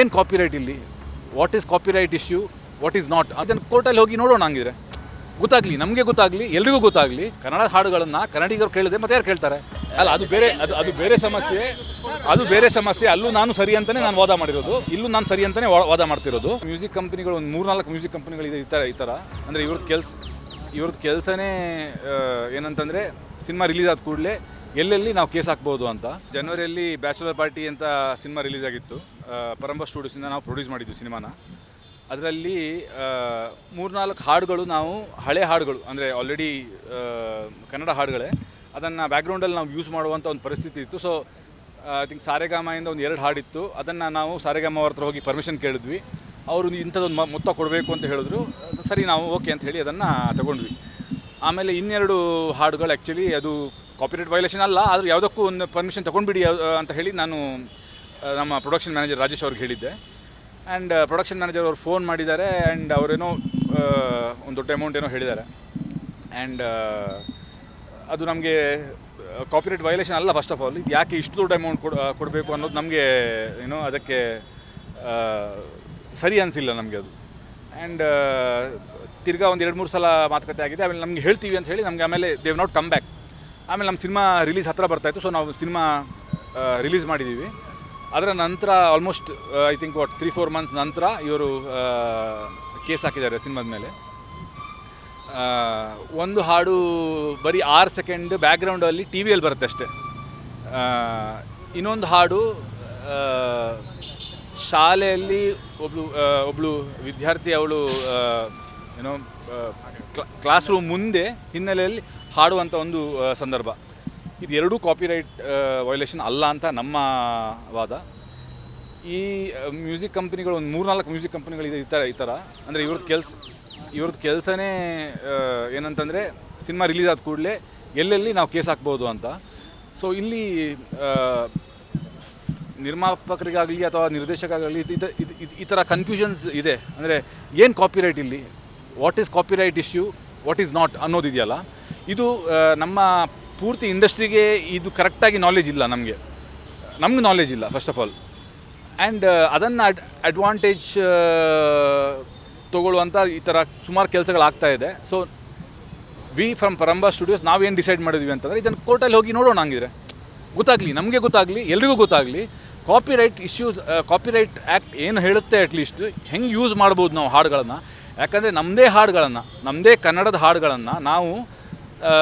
ಏನು ಕಾಪಿರೈಟ್ ಇಲ್ಲಿ? What is copyright issue what is not ಅದನ್ನು ಕೋರ್ಟಲ್ಲಿ ಹೋಗಿ ನೋಡೋಣ ಹಂಗಿದ್ರೆ. ಗೊತ್ತಾಗಲಿ, ನಮಗೆ ಗೊತ್ತಾಗಲಿ, ಎಲ್ರಿಗೂ ಗೊತ್ತಾಗಲಿ, ಕನ್ನಡ ಹಾಡುಗಳನ್ನು ಕನ್ನಡಿಗರು ಕೇಳಿದೆ ಮತ್ತೆ ಯಾರು ಕೇಳ್ತಾರೆ? ಅಲ್ಲ, ಅದು ಬೇರೆ, ಅದು ಅದು ಬೇರೆ ಸಮಸ್ಯೆ, ಅದು ಬೇರೆ ಸಮಸ್ಯೆ. ಅಲ್ಲೂ ನಾನು ಸರಿ ಅಂತಲೇ ನಾನು ವಾದ ಮಾಡಿರೋದು. ಇಲ್ಲೂ ನಾನು ಸರಿ ಅಂತಲೇ ವಾದ ಮಾಡ್ತಿರೋದು. ಮ್ಯೂಸಿಕ್ ಕಂಪ್ನಿಗಳು ಒಂದು ಮೂರ್ನಾಲ್ಕು ಮ್ಯೂಸಿಕ್ ಕಂಪ್ನಿಗಳಿದೆ ಈ ಥರ ಈ ಥರ ಅಂದರೆ ಇವ್ರದ್ದು ಕೆಲಸ ಇವ್ರದ್ದು ಕೆಲಸನೇ ಏನಂತಂದರೆ ಸಿನಿಮಾ ರಿಲೀಸ್ ಆದ ಕೂಡಲೇ ಎಲ್ಲೆಲ್ಲಿ ನಾವು ಕೇಸ್ ಹಾಕ್ಬೋದು ಅಂತ. ಜನವರಿಯಲ್ಲಿ ಬ್ಯಾಚುಲರ್ ಪಾರ್ಟಿ ಅಂತ ಸಿನಿಮಾ ರಿಲೀಸ್ ಆಗಿತ್ತು. ಪರಂಬ ಸ್ಟುಡಿಯೋಸಿಂದ ನಾವು ಪ್ರೊಡ್ಯೂಸ್ ಮಾಡಿದ್ದು ಸಿನಿಮಾನ. ಅದರಲ್ಲಿ ಮೂರ್ನಾಲ್ಕು ಹಾಡುಗಳು ನಾವು ಹಳೆ ಹಾಡುಗಳು, ಅಂದರೆ ಆಲ್ರೆಡಿ ಕನ್ನಡ ಹಾಡುಗಳೇ, ಅದನ್ನು ಬ್ಯಾಕ್ಗ್ರೌಂಡಲ್ಲಿ ನಾವು ಯೂಸ್ ಮಾಡುವಂಥ ಒಂದು ಪರಿಸ್ಥಿತಿ ಇತ್ತು. ಸೊ ಐ ಥಿಂಕ್ ಸಾರೆಗಾಮಯಿಂದ ಒಂದು ಎರಡು ಹಾಡಿತ್ತು. ಅದನ್ನು ನಾವು ಸಾರೆಗಾಮ ಅವ್ರ ಹತ್ರ ಹೋಗಿ ಪರ್ಮಿಷನ್ ಕೇಳಿದ್ವಿ. ಅವರು ಇಂಥದ್ದೊಂದು ಮೊತ್ತ ಕೊಡಬೇಕು ಅಂತ ಹೇಳಿದ್ರು. ಸರಿ, ನಾವು ಓಕೆ ಅಂತ ಹೇಳಿ ಅದನ್ನು ತಗೊಂಡ್ವಿ. ಆಮೇಲೆ ಇನ್ನೆರಡು ಹಾಡುಗಳು ಆ್ಯಕ್ಚುಲಿ ಅದು ಕಾಪಿರೇಟ್ ವೈಲೇಷನ್ ಅಲ್ಲ, ಆದರೆ ಯಾವುದಕ್ಕೂ ಒಂದು ಪರ್ಮಿಷನ್ ತೊಗೊಂಡ್ಬಿಡಿ ಅಂತ ಹೇಳಿ ನಾನು ನಮ್ಮ ಪ್ರೊಡಕ್ಷನ್ ಮ್ಯಾನೇಜರ್ ರಾಜೇಶ್ ಅವ್ರಿಗೆ ಹೇಳಿದ್ದೆ. ಆ್ಯಂಡ್ ಪ್ರೊಡಕ್ಷನ್ ಮ್ಯಾನೇಜರ್ ಅವ್ರು ಫೋನ್ ಮಾಡಿದ್ದಾರೆ ಆ್ಯಂಡ್ ಅವರೇನೋ ಒಂದು ದೊಡ್ಡ ಅಮೌಂಟ್ ಏನೋ ಹೇಳಿದ್ದಾರೆ. ಆ್ಯಂಡ್ ಅದು ನಮಗೆ ಕಾಪಿರೈಟ್ ವೈಲೇಷನ್ ಅಲ್ಲ ಫಸ್ಟ್ ಆಫ್ ಆಲ್ ಇದು ಯಾಕೆ ಇಷ್ಟು ದೊಡ್ಡ ಅಮೌಂಟ್ ಕೊಡ್ ಕೊಡಬೇಕು ಅನ್ನೋದು ನಮಗೆ, ಏನೋ ಅದಕ್ಕೆ ಸರಿ ಅನಿಸಿಲ್ಲ ನಮಗೆ ಅದು. ಆ್ಯಂಡ್ ತಿರ್ಗಾ ಒಂದು ಎರಡು ಮೂರು ಸಲ ಮಾತುಕತೆ ಆಗಿದೆ. ಆಮೇಲೆ ನಮಗೆ ಹೇಳ್ತೀವಿ ಅಂತ ಹೇಳಿ ನಮಗೆ ಆಮೇಲೆ ದೇವ್ ನಾಟ್ ಕಮ್ ಬ್ಯಾಕ್ ಆಮೇಲೆ ನಮ್ಮ ಸಿನಿಮಾ ರಿಲೀಸ್ ಹತ್ರ ಬರ್ತಾಯಿತ್ತು ಸೊ ನಾವು ಸಿನಿಮಾ ರಿಲೀಸ್ ಮಾಡಿದ್ದೀವಿ ಅದರ ನಂತರ almost I think what three four months ನಂತರ ಇವರು ಕೇಸ್ ಹಾಕಿದ್ದಾರೆ ಸಿನಿಮಾದ ಮೇಲೆ. ಆ, ಒಂದು ಹಾಡು ಬರೀ ಆರು ಸೆಕೆಂಡ್ ಬ್ಯಾಕ್ಗ್ರೌಂಡಲ್ಲಿ ಟಿ ವಿಯಲ್ಲಿ ಬರುತ್ತೆ ಅಷ್ಟೇ. ಆ, ಇನ್ನೊಂದು ಹಾಡು ಶಾಲೆಯಲ್ಲಿ ಒಬ್ಳು ಒಬ್ಳು ವಿದ್ಯಾರ್ಥಿ ಅವಳು ಏನೋ ಕ್ಲಾಸ್ ರೂಮ್ ಮುಂದೆ ಹಿನ್ನೆಲೆಯಲ್ಲಿ ಹಾಡುವಂಥ ಒಂದು ಸಂದರ್ಭ. ಇದು ಎರಡೂ ಕಾಪಿರೈಟ್ ವಯೋಲೇಷನ್ ಅಲ್ಲ ಅಂತ ನಮ್ಮ ವಾದ. ಈ ಮ್ಯೂಸಿಕ್ ಕಂಪ್ನಿಗಳು ಒಂದು ಮೂರ್ನಾಲ್ಕು ಮ್ಯೂಸಿಕ್ ಕಂಪ್ನಿಗಳಿದೆ ಈ ಥರ ಈ ಥರ ಅಂದರೆ ಇವ್ರದ್ದು ಕೆಲಸ ಇವ್ರದ್ದು ಕೆಲಸನೇ ಏನಂತಂದರೆ ಸಿನಿಮಾ ರಿಲೀಸ್ ಆದ ಕೂಡಲೇ ಎಲ್ಲೆಲ್ಲಿ ನಾವು ಕೇಸ್ ಹಾಕ್ಬೋದು ಅಂತ. ಸೊ ಇಲ್ಲಿ ನಿರ್ಮಾಪಕರಿಗಾಗಲಿ ಅಥವಾ ನಿರ್ದೇಶಕರಾಗಲಿ ಈ ಥರ ಕನ್ಫ್ಯೂಷನ್ಸ್ ಇದೆ. ಅಂದರೆ ಏನು ಕಾಪಿರೈಟ್ ಇಲ್ಲಿ? What is copyright issue what is not ಅನ್ನೋದಿದೆಯಲ್ಲ. ಇದು ನಮ್ಮ ಪೂರ್ತಿ ಇಂಡಸ್ಟ್ರಿಗೆ ಇದು ಕರೆಕ್ಟಾಗಿ ನಾಲೆಜ್ ಇಲ್ಲ ನಮಗೆ. ನಮ್ಗೆ ನಾಲೆಜ್ ಇಲ್ಲ ಫಸ್ಟ್ ಆಫ್ ಆಲ್ ಆ್ಯಂಡ್ ಅದನ್ನು ಅಡ್ ಅಡ್ವಾಂಟೇಜ್ ತೊಗೊಳ್ಳುವಂಥ ಈ ಥರ ಸುಮಾರು ಕೆಲಸಗಳಾಗ್ತಾ ಇದೆ. So we from Paramvah studios ನಾವೇನು ಡಿಸೈಡ್ ಮಾಡಿದ್ವಿ ಅಂತಂದರೆ ಇದನ್ನು ಕೋರ್ಟಲ್ಲಿ ಹೋಗಿ ನೋಡೋಣ ಹಂಗಿದ್ರೆ. ಗೊತ್ತಾಗಲಿ ನಮಗೆ ಗೊತ್ತಾಗಲಿ ಎಲ್ರಿಗೂ ಗೊತ್ತಾಗಲಿ ಕಾಪಿರೈಟ್ ಇಶ್ಯೂಸ್ ಕಾಪಿರೈಟ್ ಆ್ಯಕ್ಟ್ ಏನು ಹೇಳುತ್ತೆ ಅಟ್ಲೀಸ್ಟ್ ಹೆಂಗೆ ಯೂಸ್ ಮಾಡ್ಬೋದು ನಾವು ಹಾಡುಗಳನ್ನು. ಯಾಕಂದರೆ ನಮ್ಮದೇ ಹಾಡುಗಳನ್ನು ನಮ್ಮದೇ ಕನ್ನಡದ ಹಾಡುಗಳನ್ನು ನಾವು ಆ,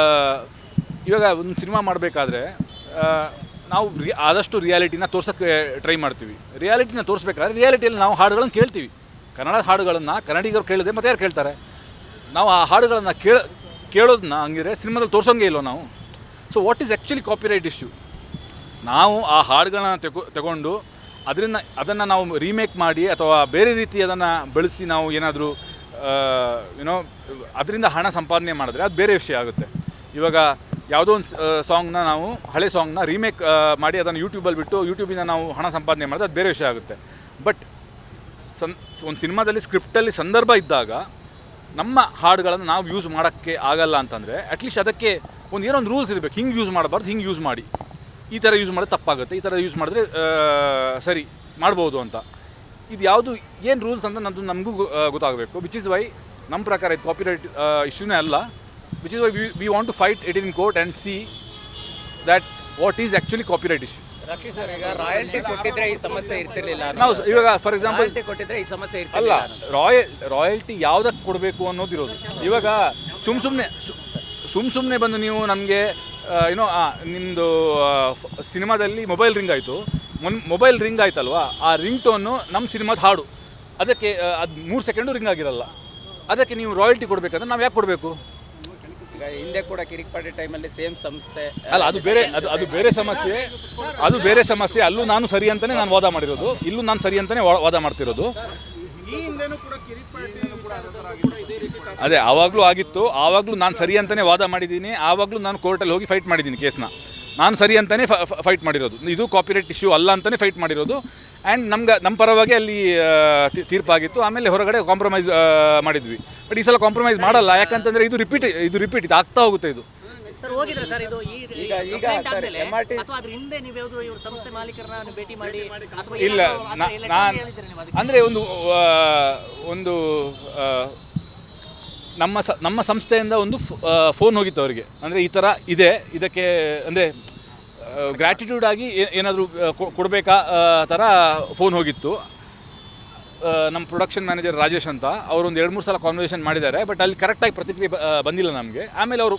ಇವಾಗ ಒಂದು ಸಿನಿಮಾ ಮಾಡಬೇಕಾದ್ರೆ ನಾವು ರಿ ಆದಷ್ಟು ರಿಯಾಲಿಟಿನ ತೋರ್ಸೋಕ್ಕೆ ಟ್ರೈ ಮಾಡ್ತೀವಿ. ರಿಯಾಲಿಟಿನ ತೋರಿಸ್ಬೇಕಾದ್ರೆ ರಿಯಾಲಿಟಿಯಲ್ಲಿ ನಾವು ಹಾಡುಗಳನ್ನು ಕೇಳ್ತೀವಿ. ಕನ್ನಡ ಹಾಡುಗಳನ್ನು ಕನ್ನಡಿಗರು ಕೇಳಿದೆ ಮತ್ತೆ ಯಾರು ಕೇಳ್ತಾರೆ? ನಾವು ಆ ಹಾಡುಗಳನ್ನು ಕೇಳ ಕೇಳೋದನ್ನ ಹಂಗಿದ್ರೆ ಸಿನಿಮಾದಲ್ಲಿ ತೋರ್ಸೋಂಗೆ ಇಲ್ಲೋ ನಾವು? So what is actually copyright issue ನಾವು ಆ ಹಾಡುಗಳನ್ನ ತೆಗೊ, ತಗೊಂಡು ಅದರಿಂದ, ಅದನ್ನು ನಾವು ರೀಮೇಕ್ ಮಾಡಿ ಅಥವಾ ಬೇರೆ ರೀತಿ ಅದನ್ನು ಬಳಸಿ ನಾವು ಏನಾದರೂ ಏನೋ ಅದರಿಂದ ಹಣ ಸಂಪಾದನೆ ಮಾಡಿದ್ರೆ ಅದು ಬೇರೆ ವಿಷಯ ಆಗುತ್ತೆ. ಇವಾಗ ಯಾವುದೋ ಒಂದು ಸಾಂಗ್ನ ನಾವು, ಹಳೆ ಸಾಂಗ್ನ ರೀಮೇಕ್ ಮಾಡಿ ಅದನ್ನು ಯೂಟ್ಯೂಬಲ್ಲಿ ಬಿಟ್ಟು ಯೂಟ್ಯೂಬಿಂದ ನಾವು ಹಣ ಸಂಪಾದನೆ ಮಾಡಿದ್ರೆ ಅದು ಬೇರೆ ವಿಷಯ ಆಗುತ್ತೆ. ಬಟ್ ಸನ್, ಒಂದು ಸಿನಿಮಾದಲ್ಲಿ ಸ್ಕ್ರಿಪ್ಟಲ್ಲಿ ಸಂದರ್ಭ ಇದ್ದಾಗ ನಮ್ಮ ಹಾಡುಗಳನ್ನು ನಾವು ಯೂಸ್ ಮಾಡೋಕ್ಕೆ ಆಗಲ್ಲ ಅಂತಂದರೆ ಅಟ್ಲೀಸ್ಟ್ ಅದಕ್ಕೆ ಒಂದು ಏನೋ ಒಂದು ರೂಲ್ಸ್ ಇರಬೇಕು. ಹಿಂಗೆ ಯೂಸ್ ಮಾಡಬಾರ್ದು, ಹಿಂಗೆ ಯೂಸ್ ಮಾಡಿ. ಈ ಥರ ಯೂಸ್ ಮಾಡಿದ್ರೆ ತಪ್ಪಾಗುತ್ತೆ, ಈ ಥರ ಯೂಸ್ ಮಾಡಿದ್ರೆ ಸರಿ, ಮಾಡ್ಬೋದು ಅಂತ. ಇದು ಯಾವುದು, ಏನು ರೂಲ್ಸ್ ಅಂತ ನಮ್ಮದು ನಮಗೂ ಗೊತ್ತಾಗಬೇಕು. ವಿಚ್ ಇಸ್ ವೈ ನಮ್ಮ ಪ್ರಕಾರ ಇದು ಕಾಪಿರೈಟ್ ಇಶ್ಯೂನೇ ಅಲ್ಲ. Which why why we, we want fight fight it in and see that what is actually actually copyright issue. Sir ಈಗ ರಾಯಲ್ಟಿ ಕೊಟ್ಟಿದ್ರೆ ಈ ಸಮಸ್ಯೆ ಇರ್ತಿರ್ಲಿಲ್ಲ ನಾವು ಇವಾಗ ಫಾರ್ ಎಕ್ಸಾಂಪಲ್ ರಾಯಲ್ಟಿ ಕೊಟ್ಟಿದ್ರೆ ಈ ಸಮಸ್ಯೆ ಅಲ್ಲ ಇರ್ತಿರ್ಲಿಲ್ಲ ರಾಯಲ್ ರಾಯಲ್ಟಿ ಯಾವುದಕ್ಕೆ ಕೊಡಬೇಕು ಅನ್ನೋದಿರೋದು. ಇವಾಗ ಸುಮ್ ಸುಮ್ಮನೆ ಸುಮ್ ಸುಮ್ಮನೆ ಬಂದು ನೀವು ನಮಗೆ ಏನೋ ನಿಮ್ಮದು ಸಿನಿಮಾದಲ್ಲಿ ಮೊಬೈಲ್ ರಿಂಗ್ ಆಯಿತು. ಮೊನ್ ಮೊಬೈಲ್ ರಿಂಗ್ ಆಯ್ತಲ್ವಾ? ಆ ರಿಂಗ್ ಟೋನು ನಮ್ಮ ಸಿನಿಮಾದ ಹಾಡು. ಅದಕ್ಕೆ ಅದು ಮೂರು ಸೆಕೆಂಡು ರಿಂಗ್ ಆಗಿರಲ್ಲ. ಅದಕ್ಕೆ ನೀವು ರಾಯಲ್ಟಿ ಕೊಡಬೇಕಂದ್ರೆ ನಾವು ಯಾಕೆ ಕೊಡಬೇಕು? ಹಿಂದೆ ಕೂಡ ಕಿರಿಕ್ ಪಾರ್ಟಿ ಟೈಮಲ್ಲಿ ಸೇಮ್ ಸಂಸ್ಥೆ ಅಲ್ಲ ಅದು ಬೇರೆ ಅದು ಅದು ಬೇರೆ ಸಮಸ್ಯೆ. ಅದು ಬೇರೆ ಸಮಸ್ಯೆ. ಅಲ್ಲೂ ನಾನು ಸರಿ ಅಂತಾನೆ ನಾನು ವಾದ ಮಾಡಿರೋದು. ಇಲ್ಲೂ ನಾನು ಸರಿ ಅಂತಲೇ ವಾದ ಮಾಡ್ತಿರೋದು. ಅದೇ ಆವಾಗಲೂ ಆಗಿತ್ತು. ಆವಾಗಲೂ ನಾನು ಸರಿ ಅಂತಾನೆ ವಾದ ಮಾಡಿದ್ದೀನಿ. ಆವಾಗಲೂ ನಾನು ಕೋರ್ಟಲ್ಲಿ ಹೋಗಿ ಫೈಟ್ ಮಾಡಿದ್ದೀನಿ ಕೇಸ್ನ. ನಾನು ಸರಿ ಅಂತಲೇ ಫೈಟ್ ಮಾಡಿರೋದು. ಇದು ಕಾಪಿರೈಟ್ ಇಶ್ಯೂ ಅಲ್ಲ ಅಂತಲೇ ಫೈಟ್ ಮಾಡಿರೋದು. ಆ್ಯಂಡ್ ನಮ್ಗೆ ನಮ್ಮ ಪರವಾಗಿ ಅಲ್ಲಿ ತೀರ್ಪಾಗಿತ್ತು. ಆಮೇಲೆ ಹೊರಗಡೆ ಕಾಂಪ್ರಮೈಸ್ ಮಾಡಿದ್ವಿ. ಬಟ್ ಈ ಸಲ ಕಾಂಪ್ರಮೈಸ್ ಮಾಡಲ್ಲ. ಯಾಕಂತಂದರೆ ಇದು ರಿಪೀಟ್ ಇದು ರಿಪೀಟ್ ಇದು ಆಗ್ತಾ ಹೋಗುತ್ತೆ ಇದು. ಸರ್ ಹೋಗಿದ್ರೆ ಸರ್ ಇದು ಈ ಈಗ- ಈಗ ಸರ್ ಆದ್ಮೇಲೆ ಅಥವಾ ಅದ್ರ ಹಿಂದೆ ನೀವು ಯಾವ್ದು ಇವ್ರ ಸಂಸ್ಥೆ ಮಾಲೀಕರನ್ನ ಭೇಟಿ ಮಾಡಿ ಅಥವಾ ಇಲ್ಲ ನಾನು? ಅಂದರೆ ಒಂದು ಒಂದು ನಮ್ಮ ಸ, ನಮ್ಮ ಸಂಸ್ಥೆಯಿಂದ ಒಂದು ಫೋನ್ ಹೋಗಿತ್ತು ಅವರಿಗೆ. ಅಂದರೆ ಈ ಥರ ಇದೆ. ಇದಕ್ಕೆ, ಅಂದರೆ ಗ್ರ್ಯಾಟಿಟ್ಯೂಡ್ ಆಗಿ ಏನಾದರೂ ಕೊಡಬೇಕಾ ಥರ ಫೋನ್ ಹೋಗಿತ್ತು. ನಮ್ಮ ಪ್ರೊಡಕ್ಷನ್ ಮ್ಯಾನೇಜರ್ ರಾಜೇಶ್ ಅಂತ. ಅವರು ಒಂದು ಎರಡು ಮೂರು ಸಲ ಕಾನ್ವರ್ಸೇಷನ್ ಮಾಡಿದ್ದಾರೆ. ಬಟ್ ಅಲ್ಲಿ ಕರೆಕ್ಟಾಗಿ ಪ್ರತಿಕ್ರಿಯೆ ಬಂದಿಲ್ಲ ನಮಗೆ. ಆಮೇಲೆ ಅವರು,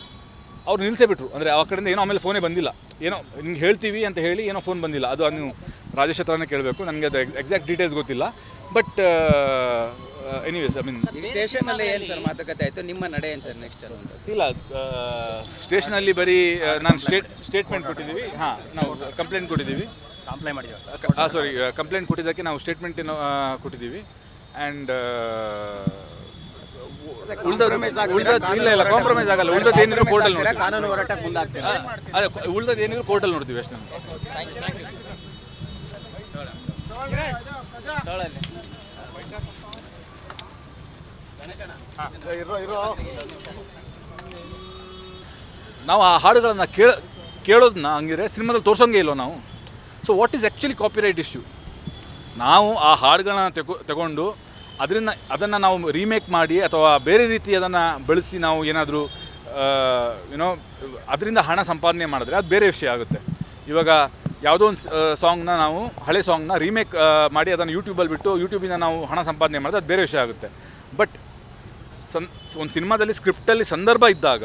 ಅವ್ರು ನಿಲ್ಲಿಸೇ ಬಿಟ್ರು. ಅಂದರೆ ಆ ಕಡೆಯಿಂದ ಏನೋ ಆಮೇಲೆ ಫೋನೇ ಬಂದಿಲ್ಲ. ಏನೋ ನಿಮ್ಗೆ ಹೇಳ್ತೀವಿ ಅಂತ ಹೇಳಿ ಏನೋ ಫೋನ್ ಬಂದಿಲ್ಲ. ಅದು ಅದು ನೀವು ರಾಜೇಶ್ ಹತ್ರನೇ ಕೇಳಬೇಕು. ನನಗೆ ಅದು ಎಕ್ಸಾಕ್ಟ್ ಡೀಟೇಲ್ಸ್ ಗೊತ್ತಿಲ್ಲ. But anyways I mean station ಅಲ್ಲಿ ಏನು ಸರ್ ಮಾತುಕತೆ ಆಯ್ತು. ನಿಮ್ಮ ನಡೆ ಏನು ಸರ್ ನೆಕ್ಸ್ಟ್ ಇಲ್ಲ ಸ್ಟೇಷನಲ್ಲಿ ಬರೀ ಆ, ನಾನು ಸ್ಟೇಟ್ ಸ್ಟೇಟ್ಮೆಂಟ್ ಕೊಟ್ಟಿದ್ದೀವಿ. ಹಾಂ ನಾವು ಕಂಪ್ಲೇಂಟ್ ಕೊಟ್ಟಿದ್ದೀವಿ. ಕಂಪ್ಲೇಂಟ್ ಮಾಡಿದ್ದೀವಿ ಹಾಂ ಸಾರಿ ಕಂಪ್ಲೇಂಟ್ ಕೊಟ್ಟಿದ್ದಕ್ಕೆ ನಾವು ಸ್ಟೇಟ್ಮೆಂಟ್ ಕೊಟ್ಟಿದ್ದೀವಿ. ಆ್ಯಂಡ್ ಉಳ್ದ ಉಳ್ದದ್ ಇಲ್ಲ ಇಲ್ಲ ಕಾಂಪ್ರಮೈಸ್ ಆಗಲ್ಲ. ಉಳ್ದದ್ದು ಏನಿದ್ರು ಕೋರ್ಟಲ್ಲಿ ನೋಡ್ತೀವಿ. ಕಾನೂನು ಹೋರಾಟಕ್ಕೆ ಮುಂದಾಗ್ತೀವಿ ಅದೇ ಉಳ್ದದ್ದು ಏನಿದ್ರು ಕೋರ್ಟಲ್ಲಿ ನೋಡ್ತೀವಿ ಅಷ್ಟೇ ಥ್ಯಾಂಕ್ ಇರೋ ನಾವು ಆ ಹಾಡುಗಳನ್ನು ಕೇಳ ಕೇಳೋದನ್ನ ಹಂಗಿದ್ರೆ ಸಿನಿಮಾದಲ್ಲಿ ತೋರ್ಸೋಂಗೆ ಇಲ್ಲೋ ನಾವು? So what is actually copyright issue ನಾವು ಆ ಹಾಡುಗಳನ್ನ ತೆಗೊ, ತಗೊಂಡು ಅದರಿಂದ, ಅದನ್ನು ನಾವು ರೀಮೇಕ್ ಮಾಡಿ ಅಥವಾ ಬೇರೆ ರೀತಿ ಅದನ್ನು ಬಳಸಿ ನಾವು ಏನಾದರೂ ಏನೋ ಅದರಿಂದ ಹಣ ಸಂಪಾದನೆ ಮಾಡಿದ್ರೆ ಅದು ಬೇರೆ ವಿಷಯ ಆಗುತ್ತೆ. ಇವಾಗ ಯಾವುದೋ ಒಂದು ಸಾಂಗ್ನ ನಾವು, ಹಳೆ ಸಾಂಗ್ನ ರೀಮೇಕ್ ಮಾಡಿ ಅದನ್ನು ಯೂಟ್ಯೂಬಲ್ಲಿ ಬಿಟ್ಟು ಯೂಟ್ಯೂಬಿಂದ ನಾವು ಹಣ ಸಂಪಾದನೆ ಮಾಡಿದ್ರೆ ಅದು ಬೇರೆ ವಿಷಯ ಆಗುತ್ತೆ. ಬಟ್ ಸನ್ ಒಂದು ಸಿನಿಮಾದಲ್ಲಿ ಸ್ಕ್ರಿಪ್ಟಲ್ಲಿ ಸಂದರ್ಭ ಇದ್ದಾಗ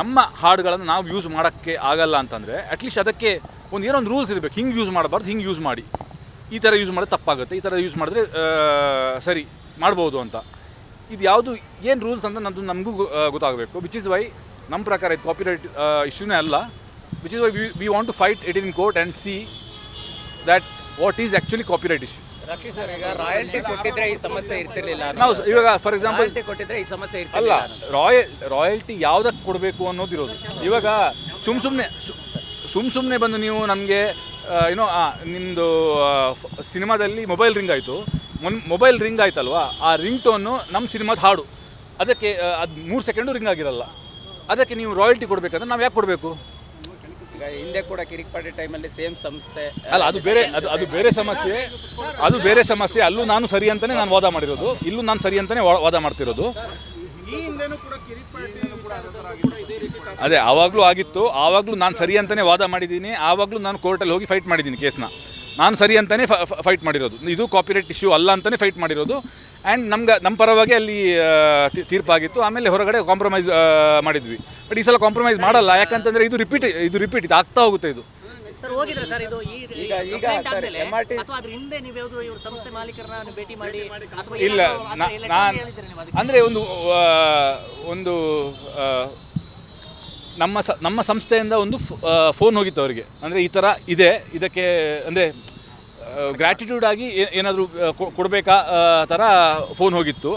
ನಮ್ಮ ಹಾಡುಗಳನ್ನು ನಾವು ಯೂಸ್ ಮಾಡೋಕ್ಕೆ ಆಗಲ್ಲ ಅಂತಂದರೆ ಅಟ್ಲೀಸ್ಟ್ ಅದಕ್ಕೆ ಒಂದು ಏನೋ ಒಂದು ರೂಲ್ಸ್ ಇರಬೇಕು. ಹಿಂಗೆ ಯೂಸ್ ಮಾಡಬಾರ್ದು, ಹಿಂಗೆ ಯೂಸ್ ಮಾಡಿ. ಈ ಥರ ಯೂಸ್ ಮಾಡಿದ್ರೆ ತಪ್ಪಾಗುತ್ತೆ, ಈ ಥರ ಯೂಸ್ ಮಾಡಿದ್ರೆ ಸರಿ, ಮಾಡ್ಬೋದು ಅಂತ. ಇದು ಯಾವುದು, ಏನು ರೂಲ್ಸ್ ಅಂತ ನಮ್ಮದು ನಮಗೂ ಗೊತ್ತಾಗಬೇಕು. ವಿಚ್ ಇಸ್ ವೈ ನಮ್ಮ ಪ್ರಕಾರ ಇದು ಕಾಪಿರೈಟ್ ಇಶ್ಯೂನೇ ಅಲ್ಲ. Which is why we want to fight it in court and see that what is actually copyright issue ರಕ್ಷಿ sir ಈಗ ರಾಯಲ್ಟಿ ಕೊಟ್ಟಿದ್ರೆ ಈ ಸಮಸ್ಯೆ ಇರ್ತಿರ್ಲಿಲ್ಲ. ನಾವು ಇವಾಗ ಫಾರ್ ಎಕ್ಸಾಂಪಲ್ ರಾಯಲ್ಟಿ ಕೊಟ್ಟಿದ್ರೆ ಈ ಸಮಸ್ಯೆ ಅಲ್ಲ ಇರ್ತಿರ್ಲಿಲ್ಲ ರಾಯಲ್ ರಾಯಲ್ಟಿ ಯಾವ್ದಕ್ಕೆ ಕೊಡಬೇಕು ಅನ್ನೋದಿರೋದು ಇವಾಗ ಸುಮ್ ಸುಮ್ಮನೆ ಸುಮ್ ಸುಮ್ಮನೆ ಬಂದು ನೀವು ನಮಗೆ ಏನೋ ನಿಮ್ಮದು ಸಿನಿಮಾದಲ್ಲಿ ಮೊಬೈಲ್ ರಿಂಗ್ ಆಯಿತು. ಮೊನ್ ಮೊಬೈಲ್ ರಿಂಗ್ ಆಯ್ತಲ್ವಾ? ಆ ರಿಂಗ್ ಟೋನು ನಮ್ಮ ಸಿನಿಮಾದ ಹಾಡು. ಅದಕ್ಕೆ ಅದು ಮೂರು ಸೆಕೆಂಡು ರಿಂಗ್ ಆಗಿರಲ್ಲ. ಅದಕ್ಕೆ ನೀವು ರಾಯಲ್ಟಿ ಕೊಡಬೇಕಂದ್ರೆ ನಾವು ಯಾಕೆ ಕೊಡಬೇಕು? ಹಿಂದೆ ಕೂಡ ಕಿರಿಕ್ ಪಾರ್ಟಿ ಟೈಮಲ್ಲಿ ಸೇಮ್ ಸಂಸ್ಥೆ ಅಲ್ಲ, ಅದು ಬೇರೆ, ಅದು ಅದು ಬೇರೆ ಸಮಸ್ಯೆ, ಅದು ಬೇರೆ ಸಮಸ್ಯೆ, ಅಲ್ಲೂ ನಾನು ಸರಿ ಅಂತಲೇ ನಾನು ವಾದ ಮಾಡಿರೋದು, ಇಲ್ಲೂ ನಾನು ಸರಿ ಅಂತಲೇ ವಾದ ಮಾಡ್ತಿರೋದು. ಅದೇ, ಆವಾಗಲೂ ಆಗಿತ್ತು, ಆವಾಗಲೂ ನಾನು ಸರಿ ಅಂತಲೇ ವಾದ ಮಾಡಿದ್ದೀನಿ, ಆವಾಗಲೂ ನಾನು ಕೋರ್ಟಲ್ಲಿ ಹೋಗಿ ಫೈಟ್ ಮಾಡಿದ್ದೀನಿ ಕೇಸ್ನ. ನಾನು ಸರಿ ಅಂತಲೇ ಫೈಟ್ ಮಾಡಿರೋದು. ಇದು ಕಾಪಿರೈಟ್ ಇಶ್ಯೂ ಅಲ್ಲ ಅಂತಲೇ ಫೈಟ್ ಮಾಡಿರೋದು. ಆ್ಯಂಡ್ ನಮ್ಗೆ ನಮ್ಮ ಪರವಾಗಿ ಅಲ್ಲಿ ತೀರ್ಪಾಗಿತ್ತು. ಆಮೇಲೆ ಹೊರಗಡೆ ಕಾಂಪ್ರಮೈಸ್ ಮಾಡಿದ್ವಿ. ಬಟ್ ಈ ಸಲ ಕಾಂಪ್ರಮೈಸ್ ಮಾಡಲ್ಲ. ಯಾಕಂತಂದರೆ ಇದು ರಿಪೀಟ್ ಇದು ರಿಪೀಟ್ ಇದು ಆಗ್ತಾ ಹೋಗುತ್ತೆ ಇದು. ಸರ್ ಹೋಗಿದ್ರೆ ಸರ್ ಇದು ಈ ಈಗ- ಈಗ ಸರ್ ಆದ್ಮೇಲೆ ಅಥವಾ ಅದ್ರ ಹಿಂದೆ ನೀವು ಯಾವ್ದು ಇವ್ರ ಸಂಸ್ಥೆ ಮಾಲೀಕರನ್ನ ಭೇಟಿ ಮಾಡಿ ಅಥವಾ ಇಲ್ಲ ಅಂದ್ರೆ ಆ ನಾನು ಹೇಳಿದ್ರೆ ನೀವು ಅದಕ್ಕೆ? ಅಂದರೆ ಒಂದು ಒಂದು ನಮ್ಮ ಸ, ನಮ್ಮ ಸಂಸ್ಥೆಯಿಂದ ಒಂದು ಫೋನ್ ಹೋಗಿತ್ತು ಅವರಿಗೆ. ಅಂದರೆ ಈ ಥರ ಇದೆ. ಇದಕ್ಕೆ, ಅಂದರೆ ಗ್ರ್ಯಾಟಿಟ್ಯೂಡ್ ಆಗಿ ಏನಾದರೂ ಕೊಡಬೇಕಾ ಥರ ಫೋನ್ ಹೋಗಿತ್ತು.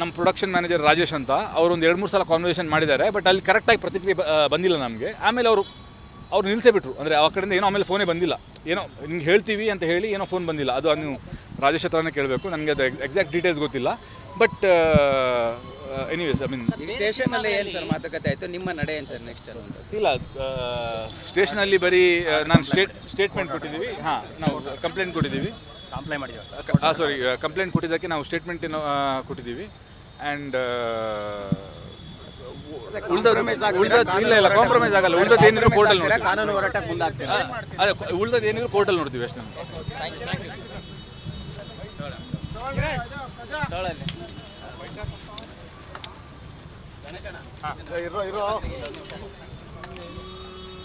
ನಮ್ಮ ಪ್ರೊಡಕ್ಷನ್ ಮ್ಯಾನೇಜರ್ ರಾಜೇಶ್ ಅಂತ. ಅವರು ಒಂದು ಎರಡು ಮೂರು ಸಲ ಕಾನ್ವರ್ಸೇಷನ್ ಮಾಡಿದ್ದಾರೆ. ಬಟ್ ಅಲ್ಲಿ ಕರೆಕ್ಟಾಗಿ ಪ್ರತಿಕ್ರಿಯೆ ಬಂದಿಲ್ಲ ನಮಗೆ. ಆಮೇಲೆ ಅವರು, ಅವ್ರು ನಿಲ್ಲಿಸೇ ಬಿಟ್ರು ಅಂದರೆ ಆ ಕಡೆಯಿಂದ ಏನೋ ಆಮೇಲೆ ಫೋನೇ ಬಂದಿಲ್ಲ. ಏನೋ, ನಿಮ್ಗೆ ಹೇಳ್ತೀವಿ ಅಂತ ಹೇಳಿ ಏನೋ ಫೋನ್ ಬಂದಿಲ್ಲ. ಅದು ಅದು ನೀವು ರಾಜೇಶ್ ಹತ್ರನೇ ಕೇಳಬೇಕು. ನನಗೆ ಅದು ಎಕ್ಸಾಕ್ಟ್ ಡೀಟೇಲ್ಸ್ ಗೊತ್ತಿಲ್ಲ. ಬಟ್ ಎನಿವೇಸ್ ಐ ಮೀನ್ ಈಗ ಸ್ಟೇಷನ್ ಅಲ್ಲಿ ಏನ್ ಸರ್ ಮಾತುಕತೆ ಆಯ್ತು? ನಿಮ್ಮ ನಡೆ ಏನು ಸರ್ ನೆಕ್ಸ್ಟ್ ಅಂತ ಇಲ್ಲ ಸ್ಟೇಷನಲ್ಲಿ ಬರೀ ಆ, ನಾನು ಸ್ಟೇಟ್ ಸ್ಟೇಟ್ಮೆಂಟ್ ಕೊಟ್ಟಿದ್ದೀವಿ. ಹಾಂ ನಾವು ಕಂಪ್ಲೇಂಟ್ ಕೊಟ್ಟಿದ್ದೀವಿ. ಕಂಪ್ಲೇಂಟ್ ಮಾಡಿದ್ದೀವಿ ಹಾಂ ಸಾರಿ ಕಂಪ್ಲೇಂಟ್ ಕೊಟ್ಟಿದ್ದಕ್ಕೆ ನಾವು ಸ್ಟೇಟ್ಮೆಂಟ್ ಕೊಟ್ಟಿದ್ದೀವಿ. ಆ್ಯಂಡ್ ಉಳ್ದದ್ದು ಇಲ್ಲ ಇಲ್ಲ ಕಾಂಪ್ರಮೈಸ್ ಆಗಲ್ಲ. ಉಳ್ದದ್ದು ಏನಿದ್ರು ಕೋರ್ಟಲ್ಲಿ ನೋಡ್ತೀವಿ. ಕಾನೂನು ಹೋರಾಟಕ್ಕೆ ಮುಂದಾಗ್ತೀರಾ? ಅದೇ ಉಳ್ದದ್ದು ಏನಿದ್ರು ಕೋರ್ಟಲ್ಲಿ ನೋಡ್ತೀವಿ ಅಷ್ಟೇ ಸ್ಥಳಲ್ಲಿ ಇರೋ ಇರೋ